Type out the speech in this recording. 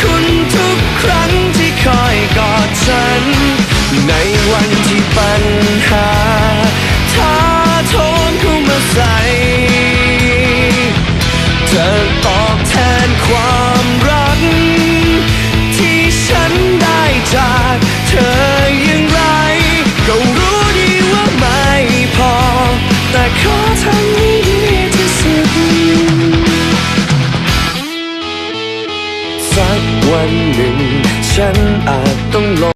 ข วันหนึ่งฉันอาจ